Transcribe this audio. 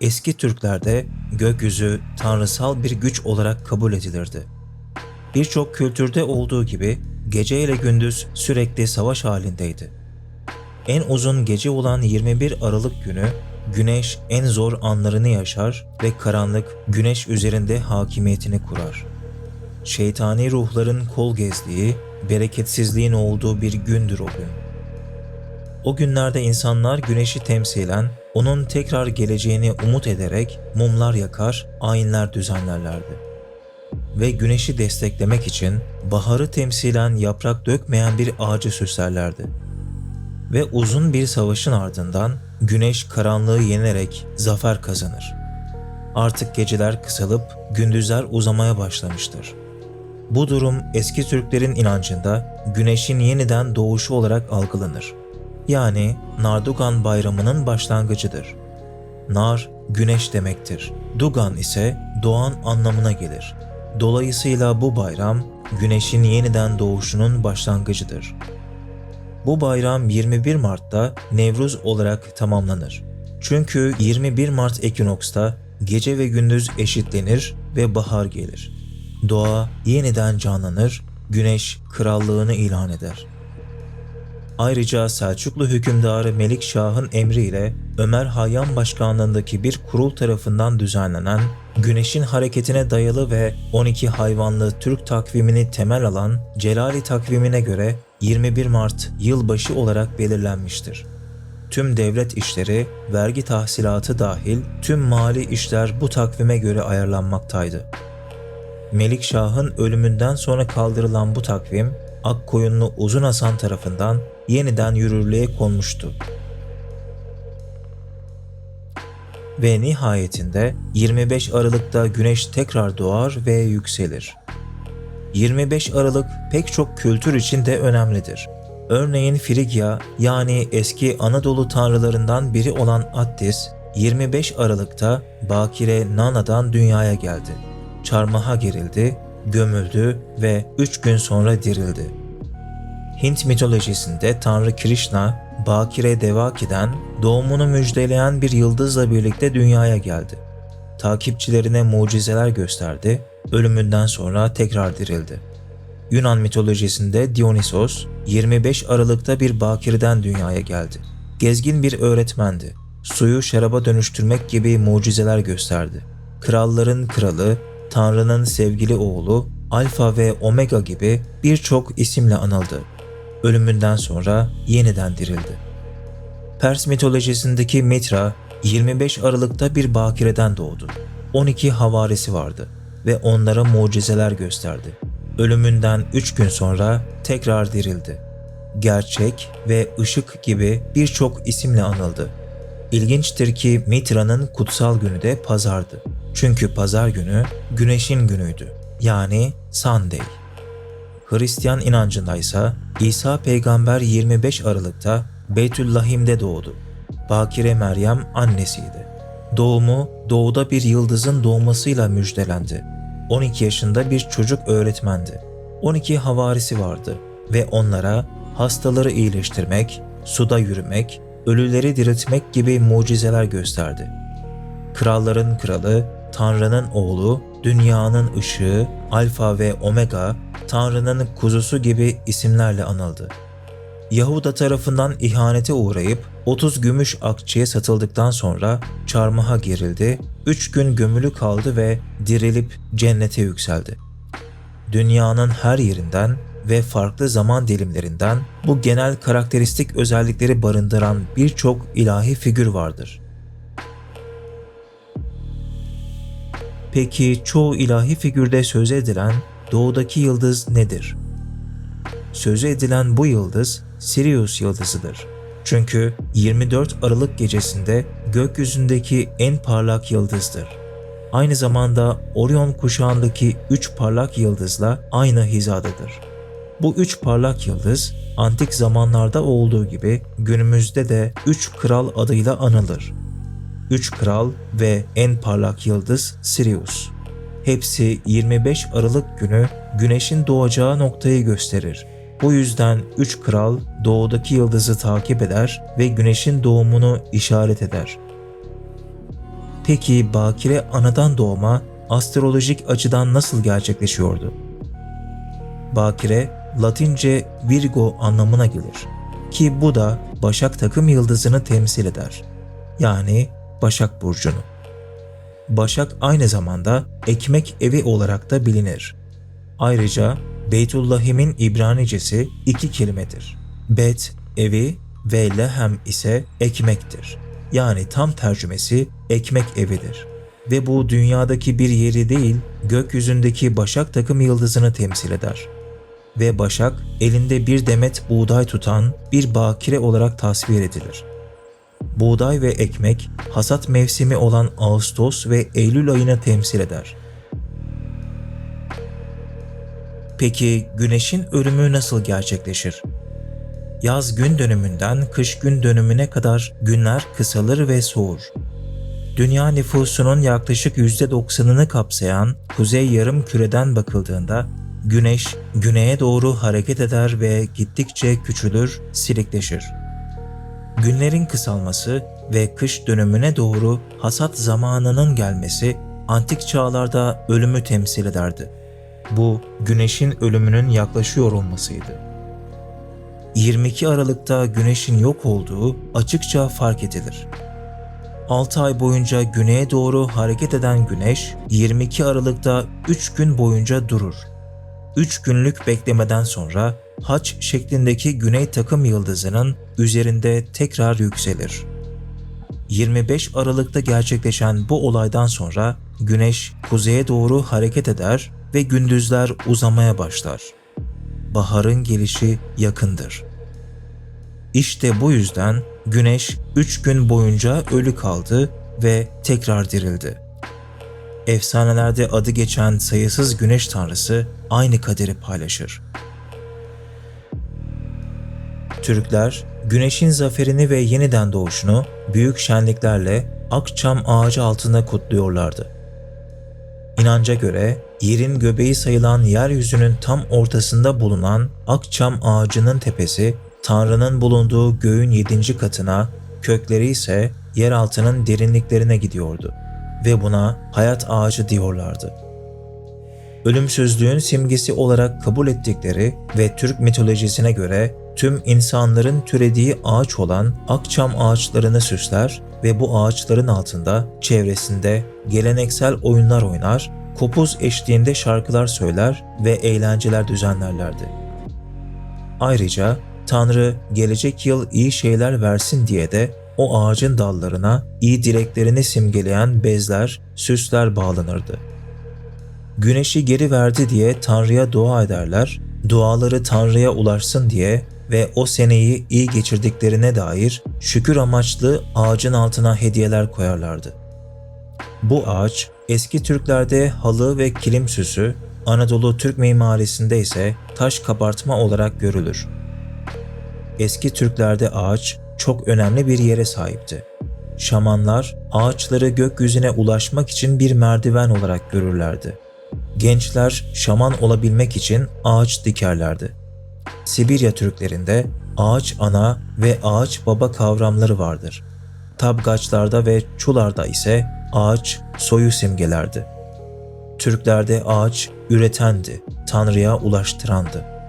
eski Türklerde gökyüzü tanrısal bir güç olarak kabul edilirdi. Birçok kültürde olduğu gibi gece ile gündüz sürekli savaş halindeydi. En uzun gece olan 21 Aralık günü güneş en zor anlarını yaşar ve karanlık güneş üzerinde hakimiyetini kurar. Şeytani ruhların kol gezdiği, bereketsizliğin olduğu bir gündür o gün. O günlerde insanlar güneşi temsilen onun tekrar geleceğini umut ederek mumlar yakar, ayinler düzenlerlerdi. Ve güneşi desteklemek için baharı temsilen yaprak dökmeyen bir ağacı süslerlerdi. Ve uzun bir savaşın ardından güneş karanlığı yenerek zafer kazanır. Artık geceler kısalıp gündüzler uzamaya başlamıştır. Bu durum eski Türklerin inancında güneşin yeniden doğuşu olarak algılanır. Yani Nardugan bayramının başlangıcıdır. Nar güneş demektir. Dugan ise doğan anlamına gelir. Dolayısıyla bu bayram güneşin yeniden doğuşunun başlangıcıdır. Bu bayram 21 Mart'ta Nevruz olarak tamamlanır. Çünkü 21 Mart ekinoks'ta gece ve gündüz eşitlenir ve bahar gelir. Doğa yeniden canlanır, güneş krallığını ilan eder. Ayrıca Selçuklu hükümdarı Melik Şah'ın emriyle Ömer Hayyam başkanlığındaki bir kurul tarafından düzenlenen Güneşin hareketine dayalı ve 12 hayvanlı Türk takvimini temel alan Celali takvimine göre 21 Mart yılbaşı olarak belirlenmiştir. Tüm devlet işleri, vergi tahsilatı dahil tüm mali işler bu takvime göre ayarlanmaktaydı. Melik Şah'ın ölümünden sonra kaldırılan bu takvim, Akkoyunlu Uzun Hasan tarafından yeniden yürürlüğe konmuştu. Ve nihayetinde 25 Aralık'ta güneş tekrar doğar ve yükselir. 25 Aralık pek çok kültür için de önemlidir. Örneğin Frigya yani eski Anadolu tanrılarından biri olan Attis, 25 Aralık'ta Bakire Nana'dan dünyaya geldi. Çarmıha gerildi, gömüldü ve 3 gün sonra dirildi. Hint mitolojisinde Tanrı Krishna, Bakire Devaki'den doğumunu müjdeleyen bir yıldızla birlikte dünyaya geldi. Takipçilerine mucizeler gösterdi, ölümünden sonra tekrar dirildi. Yunan mitolojisinde Dionysos, 25 Aralık'ta bir bakirden dünyaya geldi. Gezgin bir öğretmendi. Suyu şaraba dönüştürmek gibi mucizeler gösterdi. Kralların kralı, Tanrı'nın sevgili oğlu, Alfa ve Omega gibi birçok isimle anıldı ölümünden sonra yeniden dirildi. Pers mitolojisindeki Mitra 25 Aralık'ta bir bakireden doğdu. 12 havarisi vardı ve onlara mucizeler gösterdi. Ölümünden 3 gün sonra tekrar dirildi. Gerçek ve ışık gibi birçok isimle anıldı. İlginçtir ki Mitra'nın kutsal günü de pazardı. Çünkü pazar günü güneşin günüydü. Yani Sunday. Hristiyan inancında ise İsa peygamber 25 Aralık'ta Beytüllahim'de doğdu. Bakire Meryem annesiydi. Doğumu doğuda bir yıldızın doğmasıyla müjdelendi. 12 yaşında bir çocuk öğretmendi. 12 havarisi vardı ve onlara hastaları iyileştirmek, suda yürümek, ölüleri diriltmek gibi mucizeler gösterdi. Kralların kralı, Tanrı'nın oğlu, dünyanın ışığı, Alfa ve Omega, Tanrı'nın kuzusu gibi isimlerle anıldı. Yahuda tarafından ihanete uğrayıp 30 gümüş akçeye satıldıktan sonra çarmıha gerildi, 3 gün gömülü kaldı ve dirilip cennete yükseldi. Dünyanın her yerinden ve farklı zaman dilimlerinden bu genel karakteristik özellikleri barındıran birçok ilahi figür vardır. Peki çoğu ilahi figürde söz edilen doğudaki yıldız nedir? Sözü edilen bu yıldız Sirius yıldızıdır. Çünkü 24 Aralık gecesinde gökyüzündeki en parlak yıldızdır. Aynı zamanda Orion kuşağındaki üç parlak yıldızla aynı hizadadır. Bu üç parlak yıldız antik zamanlarda olduğu gibi günümüzde de üç kral adıyla anılır. Üç kral ve en parlak yıldız Sirius. Hepsi 25 Aralık günü güneşin doğacağı noktayı gösterir. Bu yüzden üç kral doğudaki yıldızı takip eder ve güneşin doğumunu işaret eder. Peki bakire anadan doğma astrolojik açıdan nasıl gerçekleşiyordu? Bakire Latince Virgo anlamına gelir ki bu da Başak takım yıldızını temsil eder. Yani Başak burcunu. Başak aynı zamanda ekmek evi olarak da bilinir. Ayrıca Beytullahim'in İbranicesi iki kelimedir. Bet, evi ve lehem ise ekmektir. Yani tam tercümesi ekmek evidir. Ve bu dünyadaki bir yeri değil, gökyüzündeki Başak takım yıldızını temsil eder. Ve Başak elinde bir demet buğday tutan bir bakire olarak tasvir edilir. Buğday ve ekmek hasat mevsimi olan Ağustos ve Eylül ayını temsil eder. Peki güneşin ölümü nasıl gerçekleşir? Yaz gün dönümünden kış gün dönümüne kadar günler kısalır ve soğur. Dünya nüfusunun yaklaşık %90'ını kapsayan kuzey yarım küreden bakıldığında güneş güneye doğru hareket eder ve gittikçe küçülür, silikleşir. Günlerin kısalması ve kış dönümüne doğru hasat zamanının gelmesi antik çağlarda ölümü temsil ederdi. Bu güneşin ölümünün yaklaşıyor olmasıydı. 22 Aralık'ta güneşin yok olduğu açıkça fark edilir. 6 ay boyunca güneye doğru hareket eden güneş 22 Aralık'ta 3 gün boyunca durur. 3 günlük beklemeden sonra haç şeklindeki güney takım yıldızının üzerinde tekrar yükselir. 25 Aralık'ta gerçekleşen bu olaydan sonra güneş kuzeye doğru hareket eder ve gündüzler uzamaya başlar. Baharın gelişi yakındır. İşte bu yüzden güneş 3 gün boyunca ölü kaldı ve tekrar dirildi. Efsanelerde adı geçen sayısız güneş tanrısı aynı kaderi paylaşır. Türkler güneşin zaferini ve yeniden doğuşunu büyük şenliklerle akçam ağacı altında kutluyorlardı. İnanca göre yerin göbeği sayılan yeryüzünün tam ortasında bulunan akçam ağacının tepesi Tanrı'nın bulunduğu göğün yedinci katına, kökleri ise yeraltının derinliklerine gidiyordu ve buna hayat ağacı diyorlardı. Ölümsüzlüğün simgesi olarak kabul ettikleri ve Türk mitolojisine göre tüm insanların türediği ağaç olan akçam ağaçlarını süsler ve bu ağaçların altında çevresinde geleneksel oyunlar oynar, kopuz eşliğinde şarkılar söyler ve eğlenceler düzenlerlerdi. Ayrıca Tanrı gelecek yıl iyi şeyler versin diye de o ağacın dallarına iyi dileklerini simgeleyen bezler, süsler bağlanırdı. Güneşi geri verdi diye Tanrı'ya dua ederler, duaları Tanrı'ya ulaşsın diye ve o seneyi iyi geçirdiklerine dair şükür amaçlı ağacın altına hediyeler koyarlardı. Bu ağaç eski Türklerde halı ve kilim süsü, Anadolu Türk mimarisinde ise taş kabartma olarak görülür. Eski Türklerde ağaç çok önemli bir yere sahipti. Şamanlar ağaçları gökyüzüne ulaşmak için bir merdiven olarak görürlerdi. Gençler şaman olabilmek için ağaç dikerlerdi. Sibirya Türklerinde ağaç ana ve ağaç baba kavramları vardır. Tabgaçlarda ve çularda ise ağaç soyu simgelerdi. Türklerde ağaç üretendi, Tanrı'ya ulaştırandı.